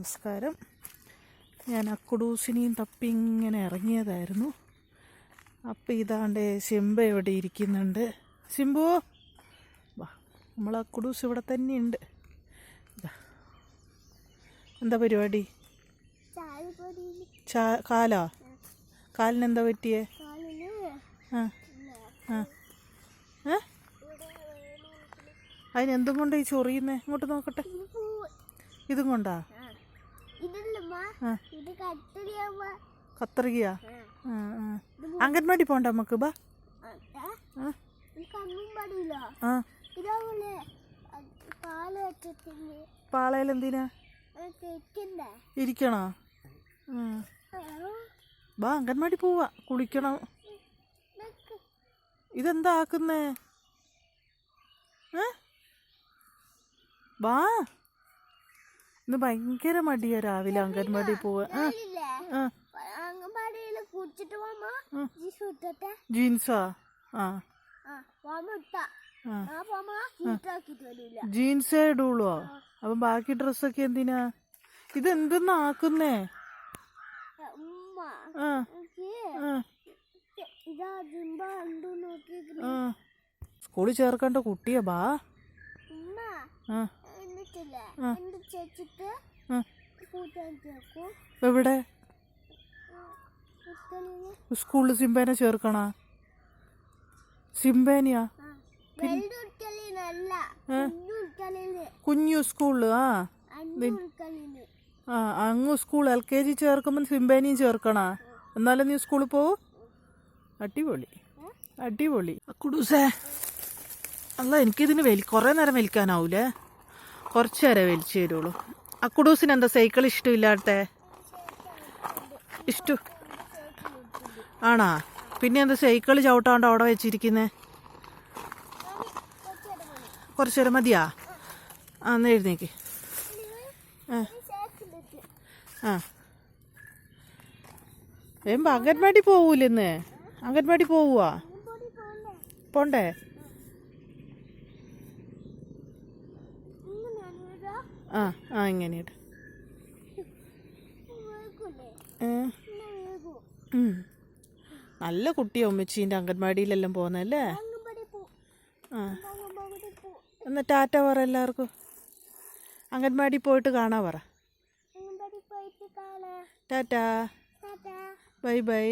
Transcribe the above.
നമസ്കാരം. ഞാൻ അക്കുഡൂസിനെയും തപ്പി ഇങ്ങനെ ഇറങ്ങിയതായിരുന്നു. അപ്പം ഇതാണ്ട് ശിംബ ഇവിടെ ഇരിക്കുന്നുണ്ട്? ശിംബു വാ നമ്മൾ അക്കുഡൂസ് ഇവിടെ തന്നെയുണ്ട്. എന്താ പരിപാടി? ചാ കാലോ? കാലിനെന്താ പറ്റിയേ? ആ ആ ഏ? അതിനെന്തും കൊണ്ടാണ് ഈ ചൊറിയുന്നേ? ഇങ്ങോട്ട് നോക്കട്ടെ. ഇതും കൊണ്ടാ ഇതല്ലമ്മ ആ. ഇത് കത്തിരിയമ്മ കത്രികയാ? അംഗൻവാടി പോണ്ട നമുക്ക് ബാ. എന്തിനാ? ഇരിക്കണോ. ബാ അംഗൻവാടി പോവാ. കുളിക്കണം. ഇതെന്താ ആക്കുന്നേ? ബാ. ഇന്ന് ഭയങ്കര മടിയാ രാവിലെ അംഗൻവാടി പോവാ ജീൻസാ ആ. ജീൻസേ ഇടുള്ളൂ? അപ്പം ബാക്കി ഡ്രസ്സൊക്കെ എന്തിനാ? ഇതെന്തെന്നാ ആക്കുന്നേ? സ്കൂളിൽ ചേർക്കേണ്ട കുട്ടിയാ ബാ. ആ. എവിടെ? സ്കൂളിൽ സിംബേനെ ചേർക്കണ? സിംബേനിയാ? കുഞ്ഞു സ്കൂളിൽ ആ. ആ അങ്ങ് സ്കൂൾ എൽ കെ ജി ചേർക്കുമ്പോൾ സിംബേനിയും ചേർക്കണ? എന്നാലും നീ സ്കൂളിൽ പോവും? അടിപൊളി. അടിപൊളി. കുടൂസേ. അല്ല എനിക്കിതിന് വലി കുറേ നേരം വലിക്കാനാവൂലേ കുറച്ച് നേരം വലിച്ചു തരുള്ളൂ. അക്കുഡൂസിന് എന്താ സൈക്കിൾ ഇഷ്ടമില്ലാട്ടെ ഇഷ്ട. ആണാ? പിന്നെ എന്താ സൈക്കിൾ ചവിട്ടാണ്ട് അവിടെ വെച്ചിരിക്കുന്നേ? കുറച്ച് നേരം മതിയാ? ആ എന്നാ എഴുന്നേക്ക്. ആ. ഏമ്പ അംഗൻവാടി പോവൂലെന്ന്? അംഗൻവാടി പോവുക പോണ്ടേ? ആ ആ ഇങ്ങനെയിട്ട് ഏ? നല്ല കുട്ടിയാ ഉമ്മച്ചീന്റെ അംഗൻവാടിയിലെല്ലാം പോകുന്നല്ലേ ആ. എന്നാ ടാറ്റ പറ എല്ലാവർക്കും. അംഗൻവാടി പോയിട്ട് കാണാ പറ. ടാറ്റാ. Bye bye.